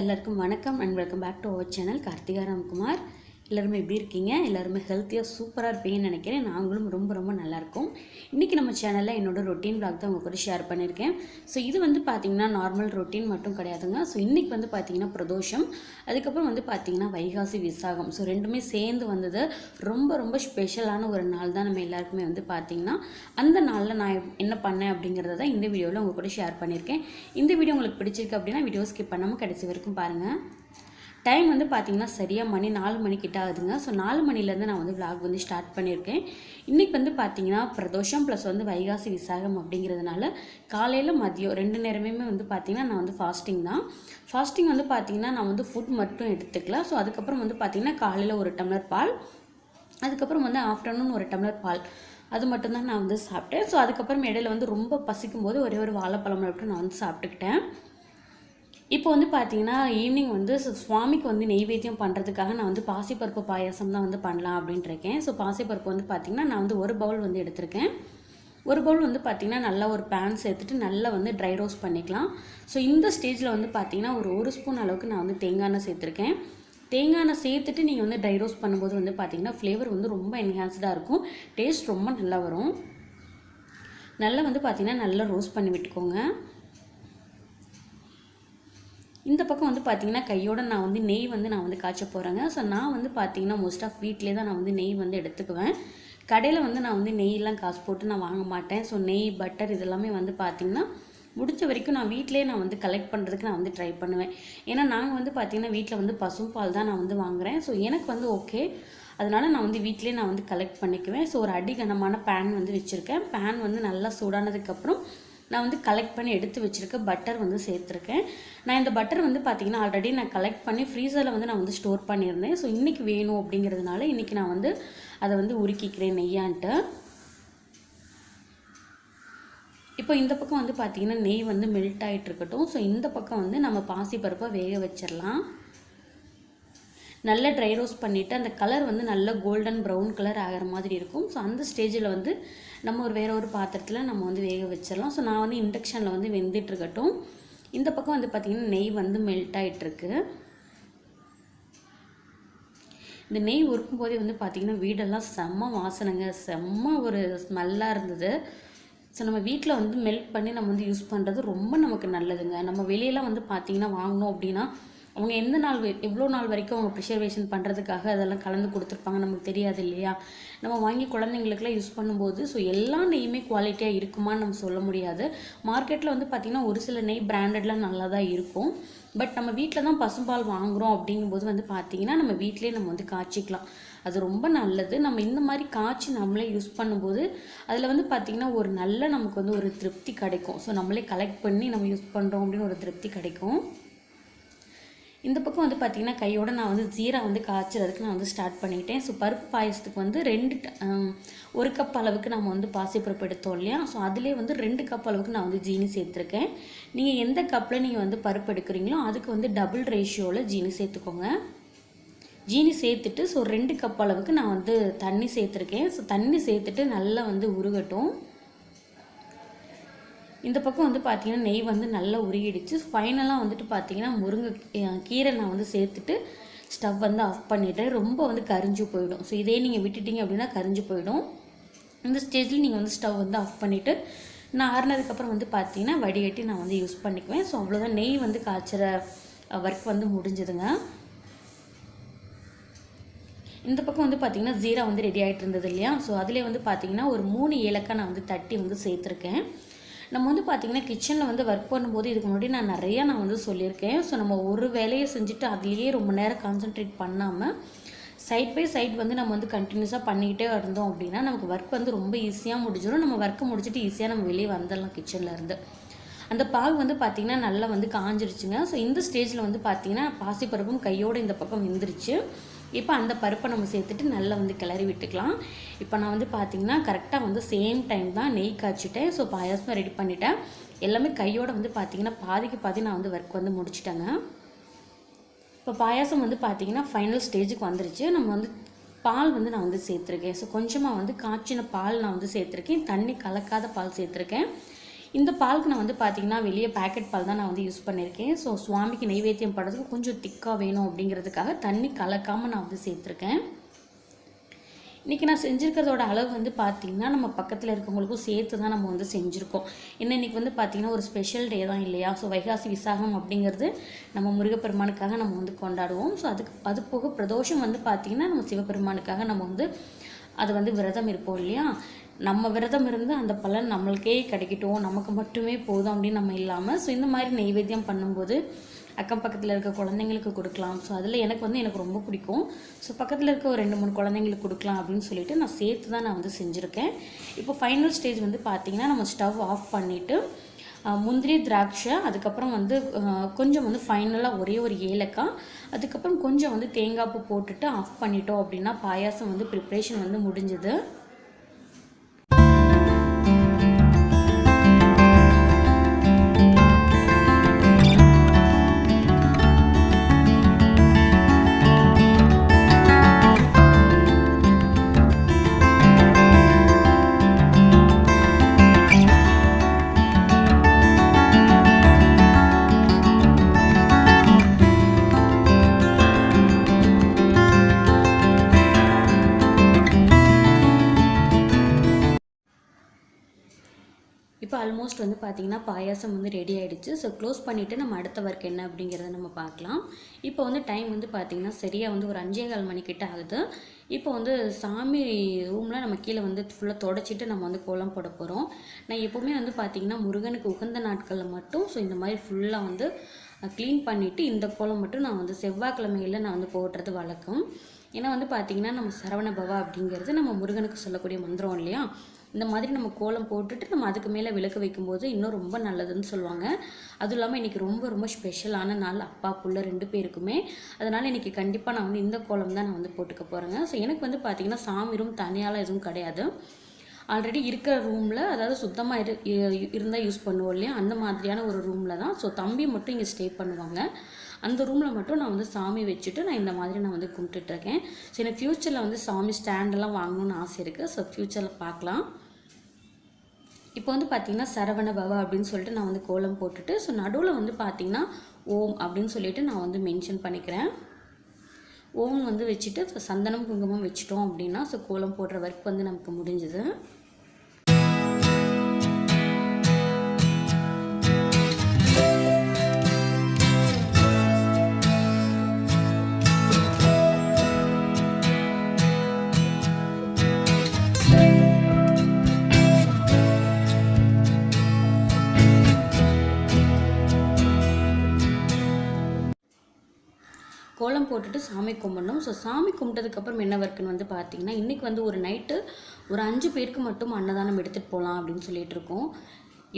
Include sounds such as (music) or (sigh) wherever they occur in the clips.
எல்லாருக்கும் வணக்கம் and welcome back to our channel Karthika Ramkumar. எல்லாருமே எப்படி இருக்கீங்க? எல்லாருமே ஹெல்த்தியாக சூப்பராக இருப்பீங்கன்னு நினைக்கிறேன். நாங்களும் ரொம்ப ரொம்ப நல்லாயிருக்கும் இன்றைக்கி நம்ம சேனலில் என்னோடய ரொட்டீன் vlog தான் உங்கள் கூட ஷேர் பண்ணியிருக்கேன். ஸோ இது வந்து பார்த்திங்கன்னா நார்மல் ரொட்டீன் மட்டும் கிடையாதுங்க. ஸோ இன்றைக்கி வந்து பார்த்திங்கன்னா பிரதோஷம். அதுக்கப்புறம் வந்து பார்த்திங்கன்னா வைகாசி விசாகம். ஸோ ரெண்டுமே சேர்ந்து வந்தது ரொம்ப ரொம்ப ஸ்பெஷலான ஒரு நாள் தான் நம்ம எல்லாருக்குமே வந்து பார்த்திங்கன்னா அந்த நாளில் நான் என்ன பண்ணேன் அப்படிங்கிறத தான் இந்த வீடியோவில் உங்கள் கூட ஷேர் பண்ணியிருக்கேன். இந்த வீடியோ உங்களுக்கு பிடிச்சிருக்கு அப்படின்னா வீடியோ ஸ்கிப் பண்ணாமல் கடைசி வரைக்கும் பாருங்கள் டைம் வந்து பார்த்திங்கன்னா சரியாக மணி நாலு மணிக்கிட்ட ஆகுதுங்க. ஸோ நாலு மணிலேருந்து நான் வந்து விளாக் வந்து ஸ்டார்ட் பண்ணியிருக்கேன். இன்றைக்கி வந்து பார்த்திங்கன்னா பிரதோஷம் ப்ளஸ் வந்து வைகாசி விசாகம் அப்படிங்கிறதுனால காலையில் மதியம் ரெண்டு நேரமே வந்து பார்த்திங்கன்னா நான் வந்து ஃபாஸ்டிங் தான். ஃபாஸ்டிங் வந்து பார்த்திங்கன்னா நான் வந்து ஃபுட் மட்டும் எடுத்துக்கல. ஸோ அதுக்கப்புறம் வந்து பார்த்திங்கன்னா காலையில் ஒரு டம்ளர் பால் அதுக்கப்புறம் வந்து ஆஃப்டர்நூன் ஒரு டம்ளர் பால். அது மட்டும்தான் நான் வந்து சாப்பிட்டேன். ஸோ அதுக்கப்புறம் இடையில வந்து ரொம்ப பசிக்கும் போது ஒரே ஒரு வாழைப்பழம் மட்டும் நான் வந்து சாப்பிட்டுக்கிட்டேன். இப்போ வந்து பார்த்தீங்கன்னா ஈவினிங் வந்து சுவாமிக்கு வந்து நெய்வேத்தியம் பண்ணுறதுக்காக நான் வந்து பாசிப்பருப்பு பாயாசம் தான் வந்து பண்ணலாம் அப்படின்ட்டு இருக்கேன். ஸோ பாசிப்பருப்பு வந்து பார்த்தீங்கன்னா நான் வந்து ஒரு பவுல் வந்து எடுத்திருக்கேன். ஒரு பவுல் வந்து பார்த்திங்கன்னா நல்லா ஒரு பேன் சேர்த்துட்டு நல்லா வந்து ட்ரை ரோஸ்ட் பண்ணிக்கலாம். ஸோ இந்த ஸ்டேஜில் வந்து பார்த்திங்கன்னா ஒரு ஒரு ஸ்பூன் அளவுக்கு நான் வந்து தேங்காய் எண்ணெய் சேர்த்துருக்கேன். தேங்காய் எண்ணெய் சேர்த்துட்டு நீங்கள் வந்து ட்ரை ரோஸ்ட் பண்ணும்போது வந்து பார்த்திங்கன்னா ஃப்ளேவர் வந்து ரொம்ப என்ஹான்ஸ்டாக இருக்கும். டேஸ்ட் ரொம்ப நல்லா வரும். நல்லா வந்து பார்த்திங்கன்னா நல்லா ரோஸ்ட் பண்ணி விட்டுக்கோங்க. இந்த பக்கம் வந்து பார்த்திங்கன்னா கையோட நான் வந்து நெய் வந்து நான் வந்து காய்ச்ச போகிறேங்க ஸோ நான் வந்து பார்த்திங்கன்னா மோஸ்ட் ஆஃப் வீட்டிலே தான் நான் வந்து நெய் வந்து எடுத்துக்குவேன் கடையில் வந்து நான் வந்து நெய்லாம் காசு போட்டு நான் வாங்க மாட்டேன் ஸோ நெய் பட்டர் இதெல்லாமே வந்து பார்த்திங்கன்னா முடிஞ்ச வரைக்கும் நான் வீட்டிலே நான் வந்து கலெக்ட் பண்ணுறதுக்கு நான் வந்து ட்ரை பண்ணுவேன் ஏன்னா நாங்கள் வந்து பார்த்திங்கன்னா வீட்டில் வந்து பசும்பால் தான் நான் வந்து வாங்குறேன் ஸோ எனக்கு வந்து ஓகே அதனால் நான் வந்து வீட்டிலே நான் வந்து கலெக்ட் பண்ணிக்குவேன் ஸோ ஒரு அடிகனமான பேன் வந்து வச்சுருக்கேன் பேன் வந்து நல்லா சூடானதுக்கப்புறம் நான் வந்து கலெக்ட் பண்ணி எடுத்து வச்சுருக்க பட்டர் வந்து சேர்த்துருக்கேன். நான் இந்த பட்டர் வந்து பார்த்திங்கன்னா ஆல்ரெடி நான் கலெக்ட் பண்ணி ஃப்ரீசரில் வந்து நான் வந்து ஸ்டோர் பண்ணியிருந்தேன். ஸோ இன்றைக்கி வேணும் அப்படிங்கிறதுனால இன்றைக்கி நான் வந்து அதை வந்து உருக்கிக்கிறேன் நெய்யான்ட்டு. இப்போ இந்த பக்கம் வந்து பார்த்திங்கன்னா நெய் வந்து மெல்ட் ஆகிட்டு இருக்கட்டும். ஸோ இந்த பக்கம் வந்து நம்ம பாசிப்பருப்பை வேக வச்சிடலாம். நல்லா ட்ரை ரோஸ்ட் பண்ணிவிட்டு அந்த கலர் வந்து நல்ல கோல்டன் ப்ரௌன் கலர் ஆகிற மாதிரி இருக்கும். ஸோ அந்த ஸ்டேஜில் வந்து நம்ம ஒரு வேற ஒரு பாத்திரத்தில் நம்ம வந்து வேக வச்சிடலாம். ஸோ நான் வந்து இண்டக்ஷனில் வந்து வெந்துட்டுருக்கட்டும். இந்த பக்கம் வந்து பார்த்திங்கன்னா நெய் வந்து மெல்ட் ஆகிட்டுருக்கு இந்த நெய் உருக்கும் போதே வந்து பார்த்திங்கன்னா வீடெல்லாம் செம்ம வாசனைங்க. செம்ம ஒரு ஸ்மெல்லாக இருந்தது. ஸோ நம்ம வீட்டில் வந்து மெல்ட் பண்ணி நம்ம வந்து யூஸ் பண்ணுறது ரொம்ப நமக்கு நல்லதுங்க. நம்ம வெளியெல்லாம் வந்து பார்த்திங்கன்னா வாங்கினோம் அப்படின்னா அவங்க எந்த நாள் எவ்வளோ நாள் வரைக்கும் அவங்க ப்ரிசர்வேஷன் பண்ணுறதுக்காக அதெல்லாம் கலந்து கொடுத்துருப்பாங்க நமக்கு தெரியாது இல்லையா? நம்ம வாங்கி குழந்தைங்களுக்குலாம் யூஸ் பண்ணும்போது ஸோ எல்லா நெய்யுமே குவாலிட்டியாக இருக்குமான்னு நம்ம சொல்ல முடியாது. மார்க்கெட்டில் வந்து பார்த்திங்கன்னா ஒரு சில நெய் பிராண்டட்லாம் நல்லா தான் இருக்கும். பட் நம்ம வீட்டில் தான் பசும்பால் வாங்குகிறோம் அப்படிங்கும்போது வந்து பார்த்திங்கன்னா நம்ம வீட்டிலே நம்ம வந்து காய்ச்சிக்கலாம். அது ரொம்ப நல்லது. நம்ம இந்த மாதிரி காய்ச்சி நம்மளே யூஸ் பண்ணும்போது அதில் வந்து பார்த்திங்கன்னா ஒரு நல்ல நமக்கு வந்து ஒரு திருப்தி கிடைக்கும். ஸோ நம்மளே கலெக்ட் பண்ணி நம்ம யூஸ் பண்ணுறோம் அப்படின்னு ஒரு திருப்தி கிடைக்கும். இந்த பக்கம் வந்து பார்த்திங்கன்னா கையோட நான் வந்து ஜீரா வந்து காய்ச்சறதுக்கு நான் வந்து ஸ்டார்ட் பண்ணிட்டேன். ஸோ பருப்பு பாயசத்துக்கு வந்து ரெண்டு ஒரு கப் அளவுக்கு நம்ம வந்து பாசிப்பருப்பு எடுத்தோம் இல்லையா? ஸோ அதிலே வந்து ரெண்டு கப் அளவுக்கு நான் வந்து ஜீனி சேர்த்துருக்கேன். நீங்கள் எந்த கப்பில் நீங்கள் வந்து பருப்பு எடுக்கிறீங்களோ அதுக்கு வந்து டபுள் ரேஷியோவில் ஜீனி சேர்த்துக்கோங்க. ஜீனி சேர்த்துட்டு ஸோ ரெண்டு கப் அளவுக்கு நான் வந்து தண்ணி சேர்த்துருக்கேன். ஸோ தண்ணி சேர்த்துட்டு நல்லா வந்து உருகட்டும். இந்த பக்கம் வந்து பார்த்தீங்கன்னா நெய் வந்து நல்லா உருகிடுச்சு. ஃபைனலாக வந்துட்டு பார்த்தீங்கன்னா முருங்கை கீ- கீரை நான் வந்து சேர்த்துட்டு ஸ்டவ் வந்து ஆஃப் பண்ணிட்டேன். ரொம்ப வந்து கரிஞ்சு போயிடும். ஸோ இதே நீங்கள் விட்டுட்டீங்க அப்படின்னா கரிஞ்சு போயிடும். இந்த ஸ்டேஜில் நீங்கள் வந்து ஸ்டவ் வந்து ஆஃப் பண்ணிவிட்டு நான் ஆறுனதுக்கப்புறம் வந்து பார்த்தீங்கன்னா வடிகட்டி நான் வந்து யூஸ் பண்ணிக்குவேன். ஸோ அவ்வளோதான் நெய் வந்து காய்ச்சிற ஒர்க் வந்து முடிஞ்சதுங்க. இந்த பக்கம் வந்து பார்த்தீங்கன்னா ஜீரா வந்து ரெடி ஆகிட்டு இருந்தது இல்லையா? ஸோ அதிலே வந்து பார்த்தீங்கன்னா ஒரு மூணு ஏலக்காய் நான் வந்து தட்டி வந்து சேர்த்துருக்கேன். நம்ம வந்து பார்த்தீங்கன்னா கிச்சனில் வந்து ஒர்க் பண்ணும்போது இதுக்கு முன்னாடி நான் நிறையா நான் வந்து சொல்லியிருக்கேன். ஸோ நம்ம ஒரு வேலையை செஞ்சுட்டு அதுலேயே ரொம்ப நேரம் கான்சென்ட்ரேட் பண்ணாமல் சைட் பை சைட் வந்து நம்ம வந்து கண்டினியூஸாக பண்ணிக்கிட்டே இருந்தோம் அப்படின்னா நமக்கு ஒர்க் வந்து ரொம்ப ஈஸியாக முடிஞ்சிடும். நம்ம ஒர்க்கை முடிச்சுட்டு ஈஸியாக நம்ம வெளியே வந்துடலாம் கிச்சனில் இருந்து. அந்த பால் வந்து பார்த்திங்கன்னா நல்லா வந்து காஞ்சிருச்சுங்க. ஸோ இந்த ஸ்டேஜில் வந்து பார்த்திங்கன்னா பாசிப்பருப்பும் கையோடு இந்த பக்கம் வெந்துருச்சு. இப்போ அந்த பருப்பை நம்ம சேர்த்துட்டு நல்லா வந்து கிளறி விட்டுக்கலாம். இப்போ நான் வந்து பார்த்திங்கன்னா கரெக்டாக வந்து சேம் டைம் தான் நெய் காய்ச்சிட்டேன். ஸோ பாயாசம் ரெடி பண்ணிட்டேன். எல்லாமே கையோடு வந்து பார்த்திங்கன்னா பாதிக்கு பாதி நான் வந்து ஒர்க் வந்து முடிச்சிட்டேங்க. இப்போ பாயாசம் வந்து பார்த்திங்கன்னா ஃபைனல் ஸ்டேஜுக்கு வந்துருச்சு. நம்ம வந்து பால் வந்து நான் வந்து சேர்த்துருக்கேன். ஸோ கொஞ்சமாக வந்து காய்ச்சின பால் நான் வந்து சேர்த்துருக்கேன். தண்ணி கலக்காத பால் சேர்த்துருக்கேன். இந்த பாலுக்கு நான் வந்து பார்த்தீங்கன்னா வெளியே பேக்கெட் பால் தான் நான் வந்து யூஸ் பண்ணியிருக்கேன் ஸோ சுவாமிக்கு நைவேத்தியம் படுறதுக்கு கொஞ்சம் திக்காக வேணும் அப்படிங்கிறதுக்காக தண்ணி கலக்காமல் நான் வந்து சேர்த்துருக்கேன். இன்றைக்கி நான் செஞ்சுருக்கிறதோட அளவு வந்து பார்த்திங்கன்னா நம்ம பக்கத்தில் இருக்கவங்களுக்கும் சேர்த்து தான் நம்ம வந்து செஞ்சுருக்கோம். ஏன்னா இன்றைக்கி வந்து பார்த்திங்கன்னா ஒரு ஸ்பெஷல் டே தான் இல்லையா? ஸோ வைகாசி விசாகம் அப்படிங்கிறது நம்ம முருகப்பெருமானுக்காக நம்ம வந்து கொண்டாடுவோம். ஸோ அதுக்கு அது போக பிரதோஷம் வந்து பார்த்திங்கன்னா நம்ம சிவபெருமானுக்காக நம்ம வந்து அது வந்து விரதம் இருப்போம் இல்லையா? நம்ம விரதம் இருந்து அந்த பலன் நம்மளுக்கே கிடைக்கட்டும். நமக்கு மட்டுமே போதும் அப்படின்னு நம்ம இல்லாமல் ஸோ இந்த மாதிரி நெய்வேத்தியம் பண்ணும்போது அக்கம் பக்கத்தில் இருக்க குழந்தைங்களுக்கு கொடுக்கலாம். ஸோ அதில் எனக்கு வந்து எனக்கு ரொம்ப பிடிக்கும். ஸோ பக்கத்தில் இருக்க ஒரு ரெண்டு மூணு குழந்தைங்களுக்கு கொடுக்கலாம் அப்படின்னு சொல்லிட்டு நான் சேர்த்து தான் நான் வந்து செஞ்சுருக்கேன். இப்போ ஃபைனல் ஸ்டேஜ் வந்து பார்த்திங்கன்னா நம்ம ஸ்டவ் ஆஃப் பண்ணிவிட்டு முந்திரி திராட்சை அதுக்கப்புறம் வந்து கொஞ்சம் வந்து ஃபைனலாக ஒரே ஒரு ஏலக்காய் அதுக்கப்புறம் கொஞ்சம் வந்து தேங்காய் பூ போட்டுட்டு ஆஃப் பண்ணிட்டோம் அப்படின்னா பாயாசம் வந்து ப்ரிப்ரேஷன் வந்து முடிஞ்சுது. பார்த்திங்கன்னா பாயாசம் வந்து ரெடி ஆகிடுச்சு ஸோ க்ளோஸ் பண்ணிவிட்டு நம்ம அடுத்த ஒர்க் என்ன அப்படிங்கிறத நம்ம பார்க்கலாம். இப்போ வந்து டைம் வந்து பார்த்திங்கன்னா சரியாக வந்து ஒரு அஞ்சே கால் மணிக்கிட்ட ஆகுது. இப்போ வந்து சாமி ரூமில் நம்ம கீழே வந்து ஃபுல்லாக தொடச்சிட்டு நம்ம வந்து கோலம் போட போகிறோம் நான் எப்போவுமே வந்து பார்த்திங்கன்னா முருகனுக்கு உகந்த நாட்களில் மட்டும் ஸோ இந்த மாதிரி ஃபுல்லாக வந்து க்ளீன் பண்ணிவிட்டு இந்த கோலம் மட்டும் நான் வந்து செவ்வாய்க்கிழமையில் நான் வந்து போடுறது வழக்கம். ஏன்னா வந்து பார்த்திங்கன்னா நம்ம சரவண பவா அப்படிங்கிறது நம்ம முருகனுக்கு சொல்லக்கூடிய மந்திரம் இல்லையா? இந்த மாதிரி நம்ம கோலம் போட்டுட்டு நம்ம அதுக்கு மேலே விளக்கு வைக்கும்போது இன்னும் ரொம்ப நல்லதுன்னு சொல்லுவாங்க. அதுவும் இல்லாமல் இன்றைக்கி ரொம்ப ரொம்ப ஸ்பெஷலான நாள். அப்பா புள்ள ரெண்டு பேருக்குமே. அதனால் இன்றைக்கி கண்டிப்பாக நான் வந்து இந்த கோலம் தான் நான் வந்து போட்டுக்க போகிறேங்க ஸோ எனக்கு வந்து பார்த்திங்கன்னா சாமி ரூம் தனியாலாம் எதுவும் கிடையாது. ஆல்ரெடி இருக்கிற ரூமில் அதாவது சுத்தமாக இரு இருந்தால் யூஸ் பண்ணுவோம் இல்லையா? அந்த மாதிரியான ஒரு ரூமில் தான். ஸோ தம்பி மட்டும் இங்கே ஸ்டே பண்ணுவாங்க. அந்த ரூமில் மட்டும் நான் வந்து சாமி வச்சுட்டு நான் இந்த மாதிரி நான் வந்து கும்பிட்டுட்ருக்கேன் ஸோ எனக்கு ஃப்யூச்சரில் வந்து சாமி ஸ்டாண்டெல்லாம் வாங்கணும்னு ஆசை இருக்குது ஸோ ஃப்யூச்சரில் பார்க்கலாம். இப்போ வந்து பார்த்தீங்கன்னா சரவண பவ அப்படின்னு சொல்லிட்டு நான் வந்து கோலம் போட்டுட்டு ஸோ நடுவில் வந்து பார்த்தீங்கன்னா ஓம் அப்படின்னு சொல்லிட்டு நான் வந்து மென்ஷன் பண்ணிக்கிறேன். ஓம் வந்து வச்சுட்டு சந்தனம் குங்குமம் வச்சுட்டோம் அப்படின்னா ஸோ கோலம் போடுற ஒர்க் வந்து நமக்கு முடிஞ்சுது. போட்டுட்டு சாமி கும்பிடணும். ஸோ சாமி கும்பிட்டதுக்கப்புறம் என்ன ஒர்க்குன்னு வந்து பார்த்தீங்கன்னா இன்றைக்கி வந்து ஒரு நைட்டு ஒரு அஞ்சு பேருக்கு மட்டும் அன்னதானம் எடுத்துகிட்டு போகலாம் அப்படின்னு சொல்லிட்டு இருக்கோம்.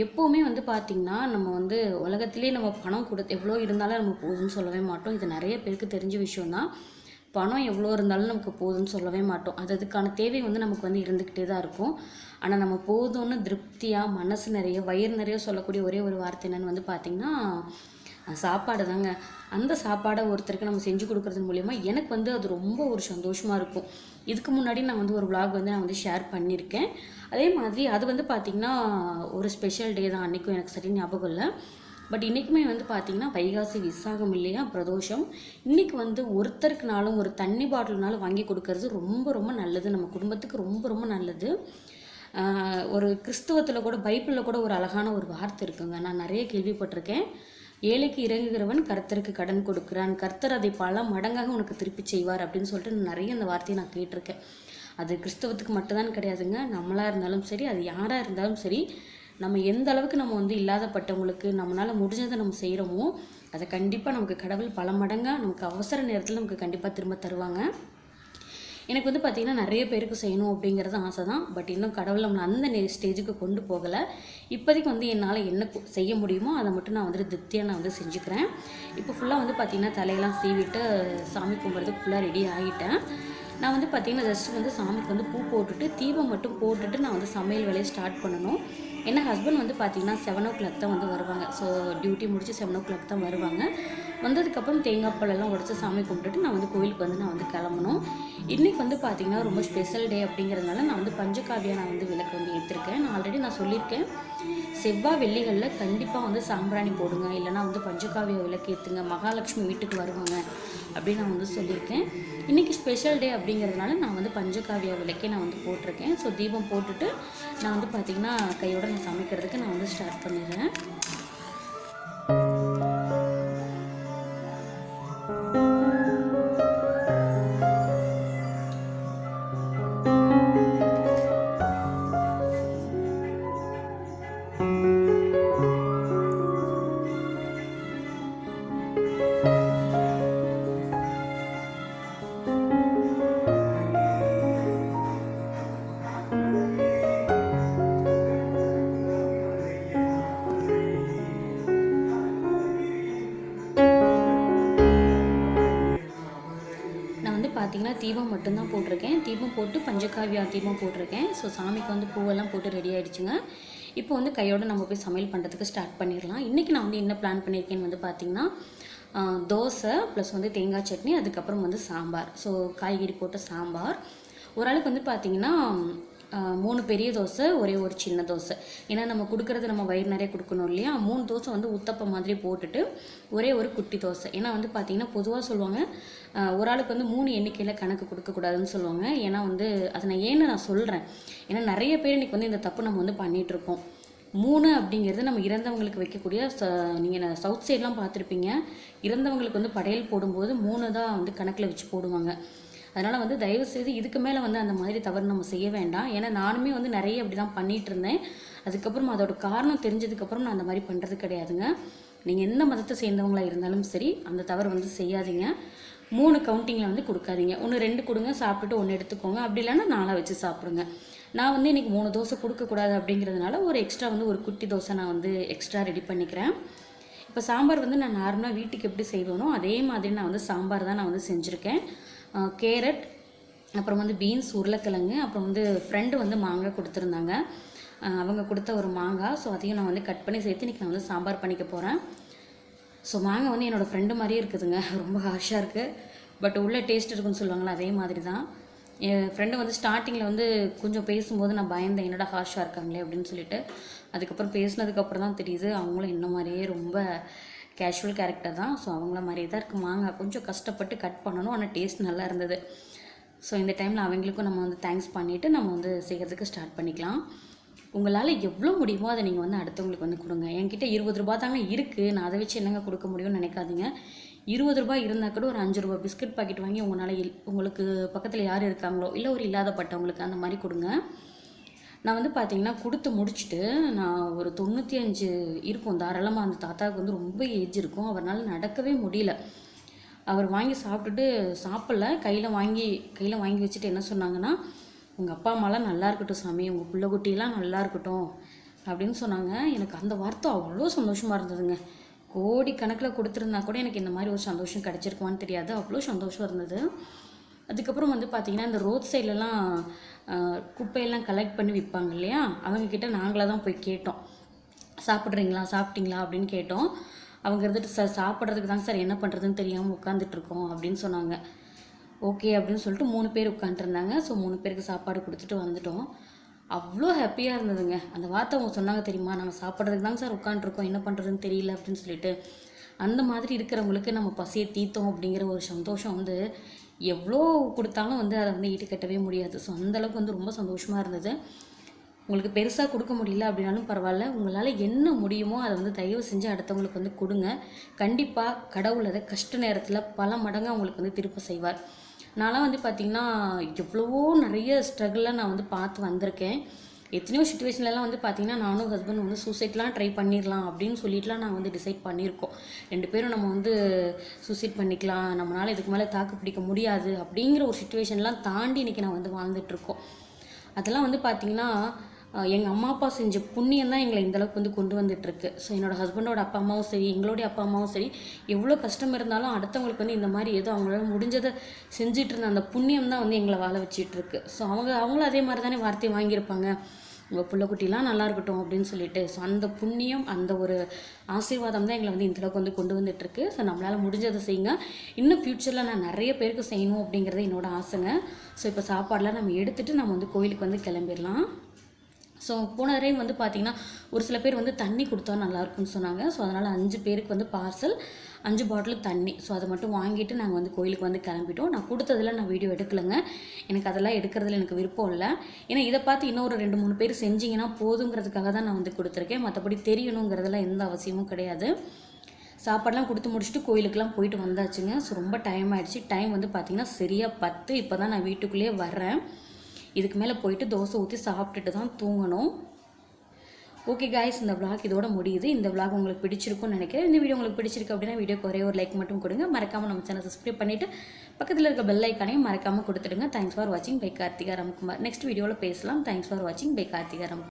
எப்போவுமே வந்து பார்த்திங்கன்னா நம்ம வந்து உலகத்திலே நம்ம பணம் கொடுத்து எவ்வளோ இருந்தாலும் நம்ம போதும்னு சொல்லவே மாட்டோம். இது நிறைய பேருக்கு தெரிஞ்ச விஷயம்தான். பணம் எவ்வளோ இருந்தாலும் நமக்கு போதும்னு சொல்லவே மாட்டோம். அது அதுக்கான தேவை வந்து நமக்கு வந்து இருந்துக்கிட்டே தான் இருக்கும். ஆனால் நம்ம போதும்னு திருப்தியாக மனசு நிறைய வயிறு நிறைய சொல்லக்கூடிய ஒரே ஒரு வார்த்தை என்னென்னு வந்து பார்த்திங்கன்னா சாப்பாடு தாங்க அந்த சாப்பாடை ஒருத்தருக்கு நம்ம செஞ்சு கொடுக்கறது மூலயமா எனக்கு வந்து அது ரொம்ப ஒரு சந்தோஷமாக இருக்கும். இதுக்கு முன்னாடி நான் வந்து ஒரு விளாக் வந்து நான் வந்து ஷேர் பண்ணியிருக்கேன் அதே மாதிரி அது வந்து பார்த்திங்கன்னா ஒரு ஸ்பெஷல் டே தான். அன்றைக்கும் எனக்கு சரி ஞாபகம் இல்லை. பட் இன்றைக்குமே வந்து பார்த்திங்கன்னா வைகாசி விசாகம் இல்லையா? பிரதோஷம். இன்றைக்கி வந்து ஒருத்தருக்குனாலும் ஒரு தண்ணி பாட்டில்னாலும் வாங்கி கொடுக்கறது ரொம்ப ரொம்ப நல்லது. நம்ம குடும்பத்துக்கு ரொம்ப ரொம்ப நல்லது. ஒரு கிறிஸ்துவத்தில் கூட பைபிளில் கூட ஒரு அழகான ஒரு வார்த்தை இருக்குங்க. நான் நிறைய கேள்விப்பட்டிருக்கேன். ஏழைக்கு இறங்குகிறவன் கர்த்தருக்கு கடன் கொடுக்கிறான். கர்த்தர் அதை பல மடங்காக உனக்கு திருப்பி செய்வார் அப்படின்னு சொல்லிட்டு நிறைய அந்த வார்த்தையை நான் கேட்டிருக்கேன். அது கிறிஸ்தவத்துக்கு மட்டும்தான் கிடையாதுங்க. நம்மளாக இருந்தாலும் சரி அது யாராக இருந்தாலும் சரி நம்ம எந்த அளவுக்கு நம்ம வந்து இல்லாதப்பட்டவங்களுக்கு நம்மளால் முடிஞ்சதை நம்ம செய்கிறோமோ அதை கண்டிப்பாக நமக்கு கடவுள் பல மடங்காக நமக்கு அவசர நேரத்தில் நமக்கு கண்டிப்பாக திரும்ப தருவாங்க. எனக்கு வந்து பார்த்திங்கன்னா நிறைய பேருக்கு செய்யணும் அப்படிங்கிறது ஆசை தான் பட் இன்னும் கடவுள் நம்மளை அந்த நே ஸ்டேஜுக்கு கொண்டு போகலை. இப்போதைக்கு வந்து என்னால் என்ன செய்ய முடியுமோ அதை மட்டும் நான் வந்துட்டு திருப்தியாக நான் வந்து செஞ்சுக்கிறேன். இப்போ ஃபுல்லாக வந்து பார்த்திங்கன்னா தலையெல்லாம் சீவிட்டு சாமி கும்பிட்றதுக்கு ஃபுல்லாக ரெடி ஆகிட்டேன் நான் வந்து பார்த்திங்கன்னா ஜஸ்ட் வந்து சாமிக்கு வந்து பூ போட்டுட்டு தீபம் மட்டும் போட்டுட்டு நான் வந்து சமையல் வேலையை ஸ்டார்ட் பண்ணணும். ஏன்னா ஹஸ்பண்ட் வந்து பார்த்திங்கன்னா செவன் ஓ கிளாக் தான் வந்து வருவாங்க. ஸோ டியூட்டி முடித்து செவன் ஓ கிளாக் தான் வருவாங்க. வந்ததுக்கப்புறம் தேங்காய் பழம்லாம் உடச்சி சாமி கும்பிட்டுட்டு நான் வந்து கோயிலுக்கு வந்து நான் வந்து கிளம்பணும். இன்றைக்கி வந்து பார்த்திங்கன்னா ரொம்ப ஸ்பெஷல் டே அப்படிங்கிறதுனால நான் வந்து பஞ்சகாவியா நான் வந்து விளக்கு வந்து ஏற்றிருக்கேன் நான் ஆல்ரெடி நான் சொல்லியிருக்கேன். செவ்வாய் வெள்ளிகளில் கண்டிப்பாக வந்து சாம்பிராணி போடுங்க. இல்லைனா வந்து பஞ்சகாவிய விளக்கேற்றுங்க மகாலட்சுமி வீட்டுக்கு வருவாங்க. அப்படின்னு நான் வந்து சொல்லியிருக்கேன். இன்றைக்கி ஸ்பெஷல் டே அப்படிங்கிறதுனால நான் வந்து பஞ்சகாவிய விளக்கே நான் வந்து போட்டிருக்கேன். ஸோ தீபம் போட்டுட்டு நான் வந்து பார்த்திங்கன்னா கையோட நான் சமைக்கிறதுக்கு நான் வந்து ஸ்டார்ட் பண்ணிடுறேன். தீபம் மட்டும்தான் போட்டிருக்கேன். தீபம் போட்டு பஞ்சகாவியா தீபம் போட்டிருக்கேன். ஸோ சாமிக்கு வந்து பூவெல்லாம் போட்டு ரெடி ஆகிடுச்சுங்க இப்போ வந்து கையோடு நம்ம போய் சமையல் பண்ணுறதுக்கு ஸ்டார்ட் பண்ணிடலாம். இன்றைக்கி நான் வந்து என்ன பிளான் பண்ணியிருக்கேன்னு வந்து பார்த்திங்கன்னா தோசை ப்ளஸ் வந்து தேங்காய் சட்னி அதுக்கப்புறம் வந்து சாம்பார். ஸோ காய்கறி போட்ட சாம்பார். ஒரு ஆளுக்கு வந்து பார்த்தீங்கன்னா மூணு பெரிய தோசை ஒரே ஒரு சின்ன தோசை. ஏன்னா நம்ம கொடுக்குறது நம்ம வயிறு நிறைய கொடுக்கணும் இல்லையா? மூணு தோசை வந்து உத்தப்பம் மாதிரி போட்டுட்டு ஒரே ஒரு குட்டி தோசை. ஏன்னா வந்து பார்த்தீங்கன்னா பொதுவாக சொல்லுவாங்க ஒரு ஆளுக்கு வந்து மூணு எண்ணிக்கையில் கணக்கு கொடுக்கக்கூடாதுன்னு சொல்லுவாங்க. ஏன்னா வந்து அதை நான் ஏன்னு நான் சொல்கிறேன் ஏன்னா நிறைய பேர் இன்னைக்கு வந்து இந்த தப்பு நம்ம வந்து பண்ணிகிட்ருக்கோம் மூணு அப்படிங்கிறது நம்ம இறந்தவங்களுக்கு வைக்கக்கூடிய ச நீங்கள் சவுத் சைட்லாம் பார்த்துருப்பீங்க. இறந்தவங்களுக்கு வந்து படையல் போடும்போது மூணு தான் வந்து கணக்கில் வச்சு போடுவாங்க. அதனால் வந்து தயவு செய்து இதுக்கு மேலே வந்து அந்த மாதிரி தவறு நம்ம செய்ய வேண்டாம். ஏன்னா நானுமே வந்து நிறைய அப்படி தான் பண்ணிகிட்டு இருந்தேன் அதுக்கப்புறம் அதோட காரணம் தெரிஞ்சதுக்கப்புறம் நான் அந்த மாதிரி பண்ணுறது கிடையாதுங்க. நீங்கள் எந்த மதத்தை சேர்ந்தவங்களா இருந்தாலும் சரி அந்த தவறு வந்து செய்யாதீங்க. மூணு கவுண்டிங்கில் வந்து கொடுக்காதீங்க. ஒன்று ரெண்டு கொடுங்க சாப்பிட்டுட்டு ஒன்று எடுத்துக்கோங்க. அப்படி இல்லைன்னா நாளாக வச்சு சாப்பிடுங்க. நான் வந்து இன்றைக்கி மூணு தோசை கொடுக்கக்கூடாது அப்படிங்கிறதுனால ஒரு எக்ஸ்ட்ரா வந்து ஒரு குட்டி தோசை நான் வந்து எக்ஸ்ட்ரா ரெடி பண்ணிக்கிறேன். இப்போ சாம்பார் வந்து நான் நார்மலாக வீட்டுக்கு எப்படி செய்வேனோ அதே மாதிரி நான் வந்து சாம்பார் தான் நான் வந்து செஞ்சுருக்கேன். கேரட் அப்புறம் வந்து பீன்ஸ் உருளைக்கிழங்கு அப்புறம் வந்து ஃப்ரெண்டு வந்து மாங்காய் கொடுத்துருந்தாங்க. அவங்க கொடுத்த ஒரு மாங்காய் ஸோ அதையும் நான் வந்து கட் பண்ணி சேர்த்து இன்றைக்கி நான் வந்து சாம்பார் பண்ணிக்க போகிறேன் ஸோ மாங்காய் வந்து என்னோடய ஃப்ரெண்டு மாதிரியே இருக்குதுங்க. (laughs) ரொம்ப ஹார்ஷாக இருக்குது பட் உள்ளே டேஸ்ட் இருக்குன்னு சொல்லுவாங்களா அதே மாதிரி தான். என் ஃப்ரெண்டு வந்து ஸ்டார்டிங்கில் வந்து கொஞ்சம் பேசும்போது நான் பயந்தேன் என்னடா ஹார்ஷாக இருக்காங்களே அப்படின்னு சொல்லிட்டு. அதுக்கப்புறம் பேசினதுக்கப்புறம் தான் தெரியுது அவங்களும் என்ன மாதிரியே ரொம்ப கேஷுவல் கேரக்டர் தான். ஸோ அவங்கள மாதிரியே தான் இருக்குது மாங்காய் கொஞ்சம் கஷ்டப்பட்டு கட் பண்ணணும். ஆனால் டேஸ்ட் நல்லா இருந்தது. ஸோ இந்த டைமில் அவங்களுக்கும் நம்ம வந்து தேங்க்ஸ் பண்ணிவிட்டு நம்ம வந்து செய்கிறதுக்கு ஸ்டார்ட் பண்ணிக்கலாம். உங்களால் எவ்வளோ முடியுமோ அதை நீங்கள் வந்து அடுத்தவங்களுக்கு வந்து கொடுங்க. என்கிட்ட இருபது ரூபா தாங்க இருக்குது நான் அதை வச்சு என்னங்க கொடுக்க முடியும்னு நினைக்காதீங்க. இருபது ரூபா இருந்தால் கூட ஒரு அஞ்சு ரூபா பிஸ்கட் பாக்கெட் வாங்கி உங்களால் உங்களுக்கு பக்கத்தில் யார் இருக்காங்களோ இல்லை ஒரு இல்லாதப்பட்டவங்களுக்கு அந்த மாதிரி கொடுங்க. நான் வந்து பார்த்தீங்கன்னா கொடுத்து முடிச்சுட்டு நான் ஒரு தொண்ணூற்றி அஞ்சு இருக்கும். தாராளமாக அந்த தாத்தாவுக்கு வந்து ரொம்ப ஏஜ் இருக்கும். அவரால் நடக்கவே முடியல. அவர் வாங்கி சாப்பிட்டுட்டு சாப்பிடல. கையில் வாங்கி கையில் வாங்கி வச்சுட்டு என்ன சொன்னாங்கன்னா உங்கள் அப்பா அம்மாலாம் நல்லா இருக்கட்டும் சாமி. உங்கள் பிள்ளை குட்டிலாம் நல்லா இருக்கட்டும். அப்படின்னு சொன்னாங்க. எனக்கு அந்த வார்த்தை அவ்வளோ சந்தோஷமாக இருந்ததுங்க. கோடி கணக்கில் கொடுத்துருந்தா கூட எனக்கு இந்த மாதிரி ஒரு சந்தோஷம் கிடச்சிருக்குமான்னு தெரியாது. அவ்வளோ சந்தோஷம் இருந்தது. அதுக்கப்புறம் வந்து பார்த்திங்கன்னா இந்த ரோட் சைட்லலாம் குப்பையெல்லாம் கலெக்ட் பண்ணி விற்பாங்க இல்லையா? அவங்கக்கிட்ட நாங்களாக தான் போய் கேட்டோம். சாப்பிட்றீங்களா? சாப்பிட்டீங்களா? அப்படின்னு கேட்டோம். அவங்க இருந்துட்டு சார் சாப்பிட்றதுக்கு தாங்க சார் என்ன பண்ணுறதுன்னு தெரியாமல் உட்காந்துட்ருக்கோம் அப்படின்னு சொன்னாங்க. ஓகே அப்படின்னு சொல்லிட்டு மூணு பேர் உட்காந்துருந்தாங்க ஸோ மூணு பேருக்கு சாப்பாடு கொடுத்துட்டு வந்துட்டோம். அவ்வளோ ஹாப்பியாக இருந்ததுங்க. அந்த வார்த்தை அவங்க சொன்னாங்க தெரியுமா? நாங்கள் சாப்பிட்றதுக்கு தாங்க சார் உட்காந்துருக்கோம் என்ன பண்ணுறதுன்னு தெரியல அப்படின்னு சொல்லிட்டு. அந்த மாதிரி இருக்கிறவங்களுக்கு நம்ம பசியை தீர்த்தோம் அப்படிங்கிற ஒரு சந்தோஷம் வந்து எவ்வளோ கொடுத்தாலும் வந்து அதை வந்து ஈடுகட்டவே முடியாது. ஸோ அந்தளவுக்கு வந்து ரொம்ப சந்தோஷமாக இருந்தது. உங்களுக்கு பெருசாக கொடுக்க முடியல அப்படின்னாலும் பரவாயில்ல. உங்களால் என்ன முடியுமோ அதை வந்து தயவு செஞ்சு அடுத்தவங்களுக்கு வந்து கொடுங்க. கண்டிப்பாக கடவுள் அதை கஷ்ட நேரத்தில் பல மடங்கு அவங்களுக்கு வந்து திருப்ப செய்வார். நான்லாம் வந்து பார்த்திங்கன்னா எவ்வளவோ நிறைய ஸ்ட்ரகிளில் நான் வந்து பார்த்து வந்திருக்கேன். எத்தனையோ சுச்சுவேஷன்லலாம் வந்து பார்த்திங்கன்னா நானும் ஹஸ்பண்ட் வந்து சூசைட்லாம் ட்ரை பண்ணிடலாம் அப்படின்னு சொல்லிட்டுலாம் நாங்கள் வந்து டிசைட் பண்ணியிருக்கோம் ரெண்டு பேரும் நம்ம வந்து சூசைட் பண்ணிக்கலாம். நம்மளால் இதுக்கு மேலே தாக்கு பிடிக்க முடியாது அப்படிங்கிற ஒரு சுச்சுவேஷன்லாம் தாண்டி இன்றைக்கி நான் வந்து வாழ்ந்துட்டுருக்கோம். அதெல்லாம் வந்து பார்த்திங்கன்னா எங்கள் அம்மா அப்பா செஞ்ச புண்ணியம் தான் எங்களை இந்த அளவுக்கு வந்து கொண்டு வந்துட்டுருக்கு. ஸோ என்னோட ஹஸ்பண்டோட அப்பா அம்மாவும் சரி எங்களுடைய அப்பா அம்மாவும் சரி எவ்வளோ கஷ்டம் இருந்தாலும் அடுத்தவங்களுக்கு வந்து இந்த மாதிரி ஏதோ அவங்களால முடிஞ்சதை செஞ்சுட்டு இருந்த அந்த புண்ணியம் தான் வந்து எங்களை வாழ வச்சிட்ருக்கு ஸோ அவங்க அவங்களும் அதே மாதிரி தானே வார்த்தையை வாங்கியிருப்பாங்க. உங்கள் பிள்ளைக்குட்டிலாம் நல்லா இருக்கட்டும் அப்படின்னு சொல்லிட்டு. ஸோ அந்த புண்ணியம் அந்த ஒரு ஆசீர்வாதம் தான் எங்களை வந்து இந்த அளவுக்கு வந்து கொண்டு வந்துட்டுருக்கு. ஸோ நம்மளால் முடிஞ்சதை செய்யுங்க. இன்னும் ஃப்யூச்சரில் நான் நிறைய பேருக்கு செய்யணும் அப்படிங்கிறது என்னோட ஆசைங்க. ஸோ இப்போ சாப்பாடெலாம் நம்ம எடுத்துகிட்டு நம்ம வந்து கோயிலுக்கு வந்து கிளம்பிடலாம். ஸோ போன தடவை வந்து பார்த்திங்கன்னா ஒரு சில பேர் வந்து தண்ணி கொடுத்தா நல்லாயிருக்கும்னு சொன்னாங்க. ஸோ அதனால் அஞ்சு பேருக்கு வந்து பார்சல் அஞ்சு பாட்டில் தண்ணி. ஸோ அதை மட்டும் வாங்கிட்டு நாங்கள் வந்து கோயிலுக்கு வந்து கிளம்பிட்டோம். நான் கொடுத்ததில் நான் வீடியோ எடுக்கலைங்க. எனக்கு அதெல்லாம் எடுக்கிறதுல எனக்கு விருப்பம் இல்லை. ஏன்னா இதை பார்த்து இன்னொரு ரெண்டு மூணு பேர் செஞ்சிங்கன்னா போதுங்கிறதுக்காக தான் நான் வந்து கொடுத்துருக்கேன். மற்றபடி தெரியணுங்கிறதெல்லாம் எந்த அவசியமும் கிடையாது. சாப்பாடெலாம் கொடுத்து முடிச்சுட்டு கோயிலுக்கெலாம் போயிட்டு வந்தாச்சுங்க. ஸோ ரொம்ப டைம் ஆகிடுச்சு டைம் வந்து பார்த்திங்கன்னா சரியாக பத்து. இப்போ தான் நான் வீட்டுக்குள்ளேயே வர்றேன். இதுக்கு மேலே போயிட்டு தோசை ஊற்றி சாப்பிட்டுட்டு தான் தூங்கணும். ஓகே காய்ஸ் இந்த விளாக் இதோட முடியுது. இந்த விளாக் உங்களுக்கு பிடிச்சிருக்கும்னு நினைக்கிறேன். இந்த வீடியோ உங்களுக்கு பிடிச்சிருக்கு அப்படின்னா வீடியோக்கு ஒரே ஒரு லைக் மட்டும் கொடுங்க. மறக்காமல் நம்ம சேனல் சப்ஸ்கிரைப் பண்ணிவிட்டு பக்கத்தில் இருக்க பெல் ஐக்கானையும் மறக்காமல் கொடுத்துடுங்க. தேங்க்ஸ் ஃபார் வாட்சிங் பை கார்த்திகா ராம்குமார். நெக்ஸ்ட் வீடியோவில் பேசலாம். தேங்க்ஸ் ஃபார் வாட்சிங் பை கார்த்திகா ராம்